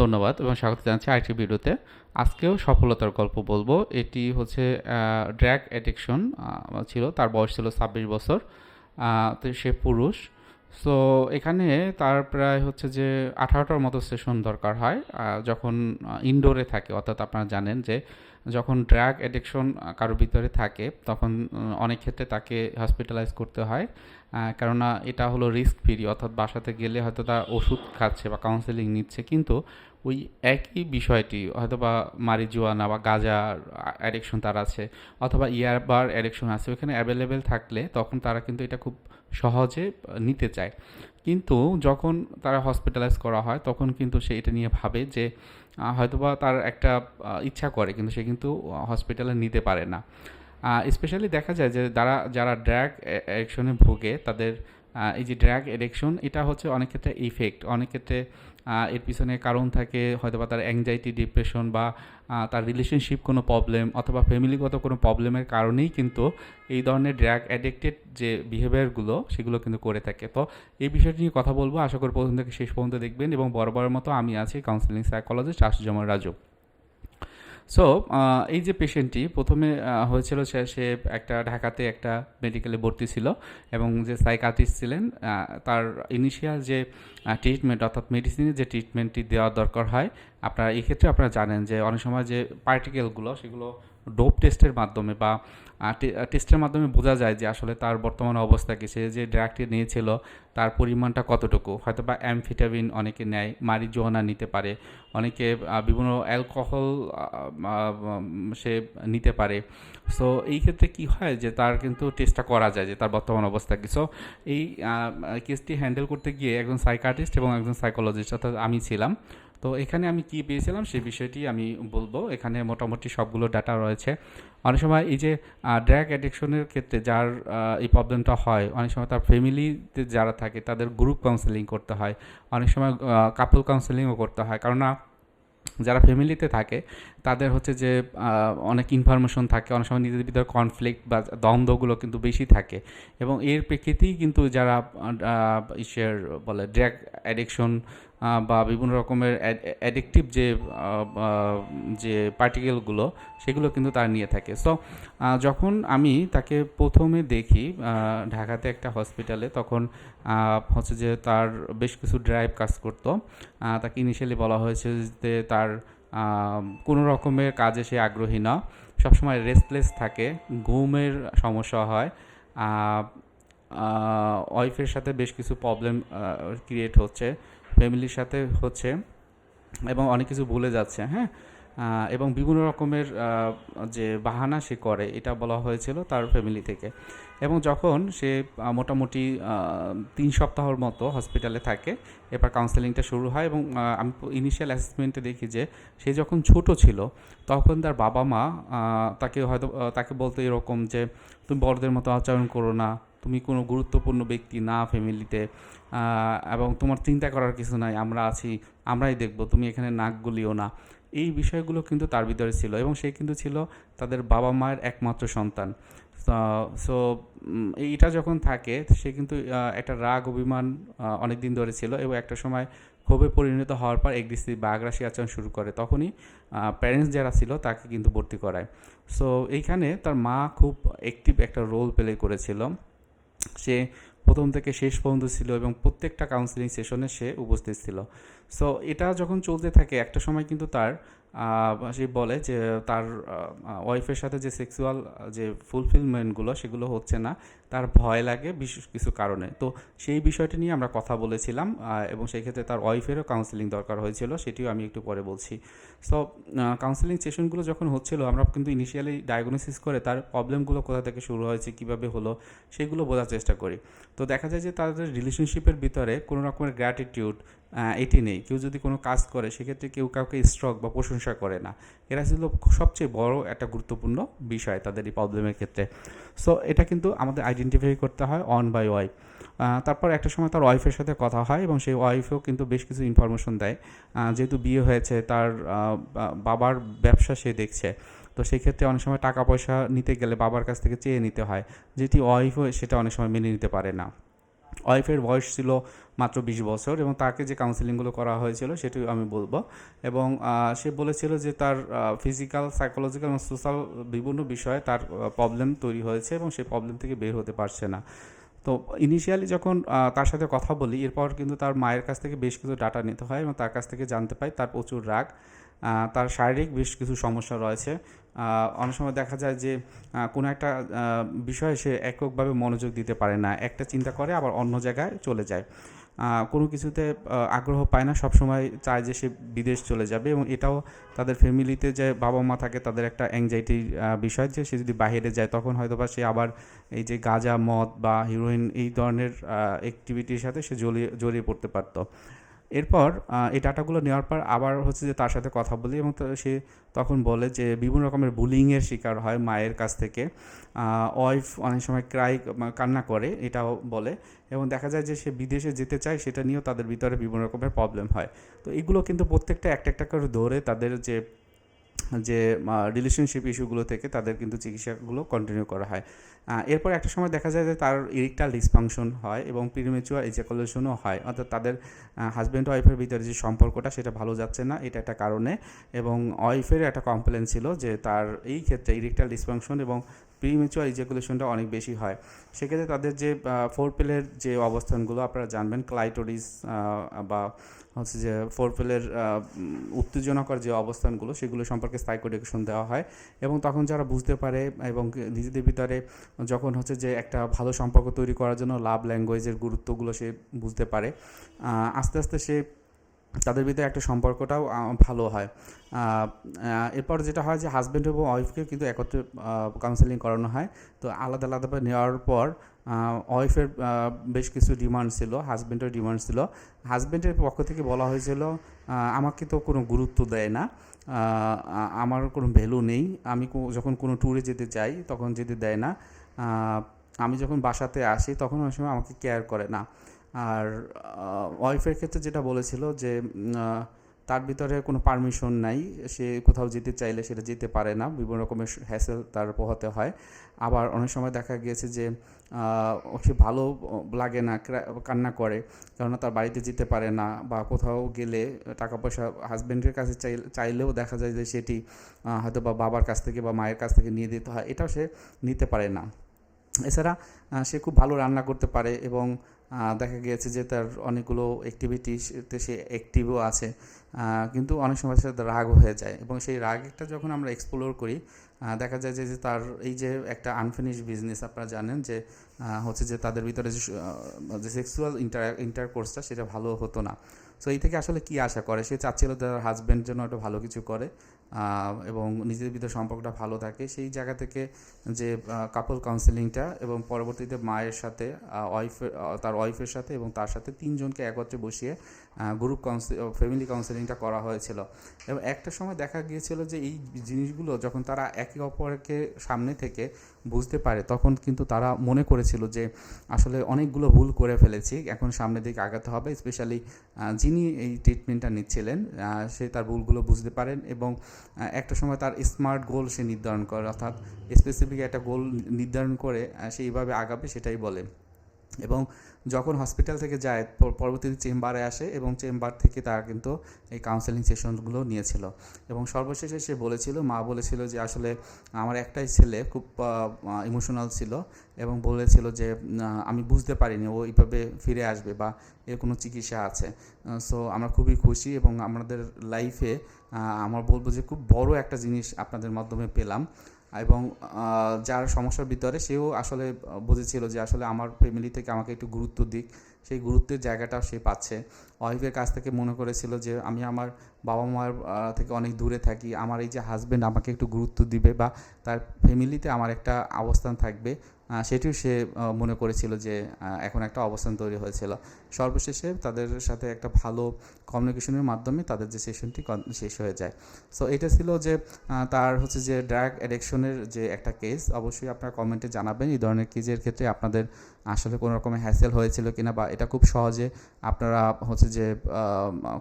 ধন্যবাদ এবং স্বাগত জানাচ্ছি আরেকটি ভিডিওতে। আজকেও সফলতার গল্প বলব। এটি হচ্ছে ড্র্যাগ অ্যাডিকশন ছিল। তার বয়স ছিল ছাব্বিশ বছর। তো সে পুরুষ। সো এখানে তার প্রায় হচ্ছে যে আঠারোটার মতো সেশন দরকার হয়। যখন ইনডোরে থাকে, অর্থাৎ আপনারা জানেন যে যখন ড্রাগ অ্যাডিকশন কারোর ভিতরে থাকে, তখন অনেক ক্ষেত্রে তাকে হসপিটালাইজ করতে হয়। কেননা এটা হলো রিস্ক ফ্রি অর্থাৎ বাসাতে গেলে হয়তো তার ওষুধ খাচ্ছে বা কাউন্সেলিং নিচ্ছে, কিন্তু ওই একই বিষয়টি হয়তো বা মারিজুয়ানা বা গাঁজা অ্যাডিকশন তার আছে, অথবা ইয়ারবার অ্যাডিকশন আছে ওখানে অ্যাভেলেবেল থাকলে তখন তারা কিন্তু এটা খুব সহজে নিতে চায়। কিন্তু যখন তারা হসপিটালাইজ করা হয়, তখন কিন্তু সে এটা নিয়ে ভাবে যে হয়তোবা তার একটা ইচ্ছা করে, কিন্তু সে কিন্তু হসপিটালে নিতে পারে না। স্পেশালি দেখা যায় যে যারা যারা ড্র্যাগ অ্যাডিকশনে ভোগে, তাদের এই যে ড্র্যাগ অ্যাডিকশন এটা হচ্ছে অনেক ক্ষেত্রে ইফেক্ট অনেক ক্ষেত্রে এর পিছনে কারণ থাকে হয়তো বা তার অ্যাংজাইটি ডিপ্রেশন বা তার রিলেশনশিপ কোনো প্রবলেম অথবা ফ্যামিলিগত কোনো প্রবলেমের কারণেই কিন্তু এই ধরনের ড্র্যাগ অ্যাডিক্টেড যে বিহেভিয়ারগুলো সেগুলো কিন্তু করে থাকে। তো এই বিষয়টি নিয়ে কথা বলব। আশা করি প্রথম থেকে শেষ পর্যন্ত দেখবেন এবং বরাবরের মতো আমি আছি counselling psychologist Ashujaman Raju. So এই যে পেশেন্টটি প্রথমে হয়েছিল সে সে একটা ঢাকাতে একটা মেডিকেলে ভর্তি ছিল এবং যে সাইকাটিস্ট ছিলেন তার ইনিশিয়াল যে ট্রিটমেন্ট অর্থাৎ মেডিসিনের যে ট্রিটমেন্টটি দেওয়া দরকার হয়, আপনারা, এক্ষেত্রে ক্ষেত্রে আপনারা জানেন যে অনেক সময় যে পার্টিকেলগুলো সেগুলো ডোপ টেস্টের মাধ্যমে বা টেস্টের মাধ্যমে বোঝা যায় যে আসলে তার বর্তমান অবস্থা কি। সে যে ড্রাগটি নিয়েছিল, তার পরিমাণটা কতটুকু? হয়তো বা অ্যামফিটামিন অনেকে নেয় মারি মারিজোয়ানা নিতে পারে, অনেকে বিভিন্ন অ্যালকোহল সে নিতে পারে। সো, এই ক্ষেত্রে কি হয় যে তার কিন্তু টেস্টটা করা যায় যে তার বর্তমান অবস্থা কি। সো, এই কেসটি হ্যান্ডেল করতে গিয়ে একজন সাইকাটিস্ট এবং একজন সাইকোলজিস্ট, অর্থাৎ আমি ছিলাম তো এখানে আমি কি পেয়েছিলাম? সেই বিষয়টি আমি বলব। এখানে মোটামুটি সবগুলো ডাটা রয়েছে। অনেক সময় এই যে ড্র্যাগ অ্যাডিকশনের ক্ষেত্রে যার এই প্রবলেমটা হয়, অনেক সময় তার ফ্যামিলিতে যারা থাকে তাদের গ্রুপ কাউন্সেলিং করতে হয়। অনেক সময় কাপল কাউন্সেলিংও করতে হয়। কারণ যারা ফ্যামিলিতে থাকে তাদের হচ্ছে যে অনেক ইনফরমেশন থাকে, অনেক সময় নিজেদের ভিতরে কনফ্লিক্ট বা দ্বন্দ্বগুলো কিন্তু বেশি থাকে। এবং এর প্রেক্ষিতেই কিন্তু যারা ইসের বলে ড্র্যাগ অ্যাডিকশন বা বিভিন্ন রকমের অ্যাডিকটিভ যে যে পার্টিকেলগুলো সেগুলো কিন্তু তার নিয়ে থাকে। সো যখন আমি তাকে প্রথমে দেখি ঢাকাতে একটা হসপিটালে তখন হচ্ছে যে তার বেশ কিছু ড্রাইভ কাজ করতো। তাকে ইনিশিয়ালি বলা হয়েছে যে তার কোনো রকমের কাজে সে আগ্রহী না। সবসময় রেস্টলেস থাকে, ঘুমের সমস্যা হয় ওয়াইফের সাথে বেশ কিছু প্রবলেম ক্রিয়েট হচ্ছে ফ্যামিলির সাথে হচ্ছে এবং অনেক কিছু ভুলে যাচ্ছে হ্যাঁ? এবং বিভিন্ন রকমের যে বাহানা সে করে, এটা বলা হয়েছিল তার ফ্যামিলি থেকে। এবং যখন সে মোটামুটি তিন সপ্তাহর মতো হসপিটালে থাকে, এবার কাউন্সেলিংটা শুরু হয় এবং আমি ইনিশিয়াল অ্যাসেসমেন্টে দেখি যে সে যখন ছোট ছিল, তখন তার বাবা মা তাকে হয়তো তাকে বলতো এরকম যে, তুমি বড়দের মতো আচরণ করো না, তুমি কোনো গুরুত্বপূর্ণ ব্যক্তি না ফ্যামিলিতে এবং তোমার চিন্তা করার কিছু নাই, আমরা আছি, আমরাই দেখব, তুমি এখানে নাক গুলিও না। এই বিষয়গুলো কিন্তু তার ভিতরে ছিল এবং সে কিন্তু ছিল তাদের বাবা মায়ের একমাত্র সন্তান। সো এইটা যখন থাকে, সে কিন্তু একটা রাগ, অভিমান অনেক দিন ধরে ছিল এবং একটা সময় ক্ষোভে পরিণত হওয়ার পর এগ্রেসিভ বা আগ্রাসী আচরণ শুরু করে। তখনই প্যারেন্টস যারা ছিল তাকে কিন্তু ভর্তি করায়। সো এইখানে তার মা খুব অ্যাক্টিভ একটা রোল প্লে করেছিল। সে প্রথম থেকে শেষ পর্যন্ত ছিল এবং প্রত্যেকটা কাউন্সিলিং সেশনে সে উপস্থিত ছিল। সো এটা যখন চলতে থাকে, একটা সময় কিন্তু তার সে বলে যে তার ওয়াইফের সাথে যে সেক্সুয়াল যে ফুলফিলমেন্টগুলো সেগুলো হচ্ছে না, তার ভয় লাগে বিশেষ কিছু কারণে। তো সেই বিষয়টি নিয়ে আমরা কথা বলেছিলাম এবং সেই ক্ষেত্রে তার ওয়াইফেরও কাউন্সিলিং দরকার হয়েছিল, সেটিও আমি একটু পরে বলছি। সো কাউন্সিলিং সেশনগুলো যখন হচ্ছিল, আমরা কিন্তু ইনিশিয়ালি ডায়াগনোসিস করে তার প্রবলেমগুলো কোথা থেকে শুরু হয়েছে, কীভাবে হলো, সেগুলো বোঝার চেষ্টা করি। তো দেখা যায় যে তাদের রিলেশনশিপের ভিতরে কোনো রকমের গ্র্যাটিটিউড এটি নেই। কেউ যদি কোনো কাজ করে, সেক্ষেত্রে কেউ কাউকে স্ট্রক বা প্রশংসা করে না। এরা ছিল সবচেয়ে বড় একটা গুরুত্বপূর্ণ বিষয় তাদের এই প্রবলেমের ক্ষেত্রে। সো এটা কিন্তু আমাদের আইডেন্টিফাই করতে হয় অন বাই ওয়াই তারপর একটা সময় তার ওয়াইফের সাথে কথা হয় এবং সেই ওয়াইফেও কিন্তু বেশ কিছু ইনফরমেশন দেয়। যেহেতু বিয়ে হয়েছে, তার বাবার ব্যবসা সে দেখছে। তো সেই ক্ষেত্রে অনেক সময় টাকা পয়সা নিতে গেলে বাবার কাছ থেকে চেয়ে নিতে হয়। যেটি ওয়াইফও সেটা অনেক সময় মেনে নিতে পারে না। ওয়াইফের বয়স ছিল মাত্র বিশ বছর এবং তাকে যে কাউন্সিলিংগুলো করা হয়েছিল সেটি আমি বলব। এবং সে বলেছিল যে তার ফিজিক্যাল সাইকোলজিক্যাল এবং সোশ্যাল বিভিন্ন বিষয়ে তার প্রবলেম তৈরি হয়েছে এবং সেই প্রবলেম থেকে বের হতে পারছে না। তো ইনিশিয়ালি যখন তার সাথে কথা বলি, এরপর কিন্তু তার মায়ের কাছ থেকে বেশ কিছু ডাটা নিতে হয় এবং তার কাছ থেকে জানতে পাই তার প্রচুর রাগ। তার শারীরিক বেশ কিছু সমস্যা রয়েছে। অনেক সময় দেখা যায় যে কোনো একটা বিষয়ে সে এককভাবে মনোযোগ দিতে পারে না। একটা চিন্তা করে, আবার অন্য জায়গায় চলে যায়। কোনো কিছুতে আগ্রহ পায় না, সবসময় চায় যে সে বিদেশ চলে যাবে এবং এটাও তাদের ফ্যামিলিতে যে বাবা মা থাকে, তাদের একটা অ্যাংজাইটির বিষয় যে সে যদি বাইরে যায়, তখন হয়তো বা সে আবার এই যে গাঁজা, মদ বা হিরোইন এই ধরনের অ্যাক্টিভিটির সাথে সে জড়িয়ে জড়িয়ে পড়তে পারতো। এরপর এই ডাটাগুলো নেওয়ার পর আবার হচ্ছে যে তার সাথে কথা বলি এবং সে তখন বলে যে বিভিন্ন রকমের বুলিংয়ের শিকার হয় মায়ের কাছ থেকে। ওয়াইফ অনেক সময় ক্রাই কান্না করে, এটাও বলে। এবং দেখা যায় যে সে বিদেশে যেতে চায়, সেটা নিয়েও তাদের ভিতরে বিভিন্ন রকমের প্রবলেম হয়। তো এগুলো কিন্তু প্রত্যেকটা একটা একটা করে ধরে তাদের যে যে রিলেশনশিপ ইস্যুগুলো থেকে তাদের কিন্তু চিকিৎসাগুলো কন্টিনিউ করা হয়। এরপর একটা সময় দেখা যায় যে তার ইরিকটাল ডিসফাংশন হয় এবং প্রিমেচুয়ার ইজাকুলেশনও হয়। অর্থাৎ তাদের হাজব্যান্ড ওয়াইফের ভিতরে যে সম্পর্কটা সেটা ভালো যাচ্ছে না, এটা একটা কারণে। এবং ওয়াইফের একটা কমপ্লেন ছিল যে তার এই ক্ষেত্রে ইরিকটাল ডিসফাংশন এবং প্রিমেচুয়ার ইজাকুলেশনটা অনেক বেশি হয়। সেক্ষেত্রে তাদের যে ফোর পেলের যে অবস্থানগুলো আপনারা জানবেন ক্লাইটোরিস বা হচ্ছে যে ফোর পেলের উত্তেজনাকর যে অবস্থানগুলো, সেগুলো সম্পর্কে সাইকোডেকশন দেওয়া হয়। এবং তখন যারা বুঝতে পারে এবং নিজেদের ভিতরে যখন হচ্ছে যে একটা ভালো সম্পর্ক তৈরি করার জন্য লাভ ল্যাঙ্গুয়েজের গুরুত্বগুলো সে বুঝতে পারে আস্তে আস্তে সে তাদের ভিতরে একটা সম্পর্কটাও ভালো হয়। এরপর যেটা হয় যে হাজব্যান্ড এবং ওয়াইফকে কিন্তু একত্রে কাউন্সেলিং করানো হয়। তো আলাদা আলাদাভাবে নেওয়ার পর ওয়াইফের বেশ কিছু ডিমান্ড ছিল হাজব্যান্ডের ডিমান্ড ছিল। হাজব্যান্ডের পক্ষ থেকে বলা হয়েছিল আমাকে তো কোনো গুরুত্ব দেয় না আমার কোনো ভ্যালু নেই। আমি যখন কোনো ট্যুরে যেতে যাই তখন যেতে দেয় না। আমি যখন বাসাতে আসি, তখন অনেক সময় আমাকে কেয়ার করে না। আর ওয়াইফের ক্ষেত্রে যেটা বলেছিল যে তার ভিতরে কোনো পারমিশন নাই, সে কোথাও যেতে চাইলে সেটা যেতে পারে না, বিভিন্ন রকমের হ্যাসেল তার পোহাতে হয়। আবার অনেক সময় দেখা গিয়েছে যে সে ভালো লাগে না কান্না করে, কেননা তার বাড়িতে যেতে পারে না বা কোথাও গেলে টাকা পয়সা হাজব্যান্ডের কাছে চাই, চাইলেও দেখা যায় যে সেটি হয়তো বা বাবার কাছ থেকে বা মায়ের কাছ থেকে নিয়ে দিতে হয়, এটাও সে নিতে পারে না। এছাড়া সে খুব ভালো রান্না করতে পারে এবং দেখা গিয়েছে যে তার অনেকগুলো অ্যাক্টিভিটিসতে সে অ্যাক্টিভও আছে কিন্তু অনেক সময় সে রাগ হয়ে যায় এবং সেই রাগটা যখন আমরা এক্সপ্লোর করি দেখা যায় যে তার এই যে একটা আনফিনিশ বিজনেস আপনারা জানেন যে হচ্ছে যে তাদের ভিতরে যে সেক্সুয়াল ইন্টার ইন্টারকোর্সটা সেটা ভালো হতো না। সো এই থেকে আসলে কি আশা করে? সে চাচ্ছিল তার হাজব্যান্ড যেন একটা ভালো কিছু করে এবং নিজেদের ভিতরে সম্পর্কটা ভালো থাকে। সেই জায়গা থেকে যে কাপল কাউন্সেলিংটা এবং পরবর্তীতে মায়ের সাথে ওয়াইফের তার ওয়াইফের সাথে এবং তার সাথে তিনজনকে একত্রে বসিয়ে গ্রুপ কাউন্সিল ফ্যামিলি কাউন্সেলিংটা করা হয়েছিল। এবং একটা সময় দেখা গিয়েছিল যে, এই জিনিসগুলো যখন তারা একে অপরকে সামনে থেকে বুঝতে পারে, তখন কিন্তু তারা মনে করেছিল যে আসলে অনেকগুলো ভুল করে ফেলেছি, এখন সামনের দিকে আগাতে হবে। স্পেশালি যিনি এই ট্রিটমেন্টটা নিচ্ছিলেন সে তার ভুলগুলো বুঝতে পারেন এবং একটা সময় তার স্মার্ট গোল সে নির্ধারণ করে, অর্থাৎ স্পেসিফিক একটা গোল নির্ধারণ করে সেইভাবে আগাবে সেটাই বলে। এবং যখন হসপিটাল থেকে যায়, পর- পরবর্তীতে চেম্বারে আসে এবং চেম্বার থেকে তারা কিন্তু এই কাউন্সেলিং সেশনগুলো নিয়েছিল। এবং সর্বশেষে সে বলেছিল, মা বলেছিল যে আসলে আমার একটাই ছেলে খুব ইমোশনাল ছিল এবং বলেছিল যে আমি বুঝতে পারিনি, ও এইভাবে ফিরে আসবে বা এর কোনো চিকিৎসা আছে। সো আমরা খুবই খুশি এবং আমাদের লাইফে আমার বলব যে খুব বড় একটা জিনিস আপনাদের মাধ্যমে পেলাম। এবং যার সমস্যার ভিতরে সেও আসলে বুঝেছিল যে আসলে আমার ফ্যামিলি থেকে আমাকে একটু গুরুত্ব দিক। সেই গুরুত্বের জায়গাটাও সে পাচ্ছে। ওয়াইফের কাছ থেকে মনে করেছিল যে আমি আমার বাবা মার থেকে অনেক দূরে থাকি। আমার এই যে হাজব্যান্ড আমাকে একটু গুরুত্ব দিবে বা তার ফ্যামিলিতে আমার একটা অবস্থান থাকবে সেটিও সে মনে করেছিল যে এখন একটা অবস্থান তৈরি হয়েছিল। সর্বশেষে তাদের সাথে একটা ভালো কমিউনিকেশনের মাধ্যমে তাদের যে সেশনটি শেষ হয়ে যায়। সো এটা ছিল যে তার হচ্ছে যে ড্রাগ অ্যাডিকশনের যে একটা কেস অবশ্যই আপনারা কমেন্টে জানাবেন। এই ধরনের কেজের ক্ষেত্রে আপনাদের আসলে কোনো রকমের হ্যাসেল হয়েছিল কিনা বা এটা খুব সহজে আপনারা হচ্ছে যে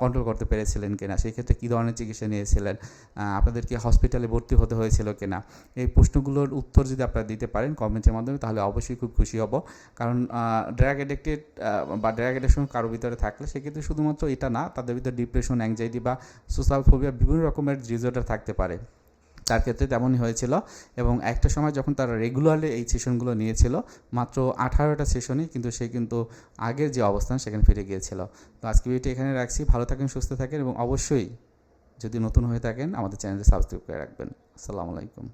কন্ট্রোল করতে পেরেছিলেন কিনা সেই ক্ষেত্রে কী ধরনের চিকিৎসা নিয়েছিলেন আহ, আপনাদের কি হসপিটালে ভর্তি হতে হয়েছিল কিনা এই প্রশ্নগুলোর উত্তর যদি আপনারা দিতে পারেন কমেন্টের মাধ্যমে তাহলে অবশ্যই খুব খুশি হব। কারণ ড্র্যাগ এডিক্টেড বা ড্র্যাগ এডিকশন কারও ভিতরে থাকলে সেক্ষেত্রে শুধুমাত্র এটা না তাদের ভিতরে ডিপ্রেশন অ্যাংজাইটি বা সোশ্যাল ফোবিয়া বিভিন্ন রকমের ডিজর্ডার থাকতে পারে। তার ক্ষেত্রে তেমনই হয়েছিল এবং একটা সময় যখন তারা রেগুলারলি এই সেশনগুলো নিয়েছিল, মাত্র আঠারোটা সেশনই কিন্তু সে কিন্তু আগের যে অবস্থান সেখানে ফিরে গিয়েছিল। তো আজকে ভিডিওটি এখানে রাখছি। ভালো থাকেন, সুস্থ থাকেন এবং অবশ্যই যদি নতুন হয়ে থাকেন আমাদের চ্যানেলটি সাবস্ক্রাইব করে রাখবেন। আসসালামু আলাইকুম।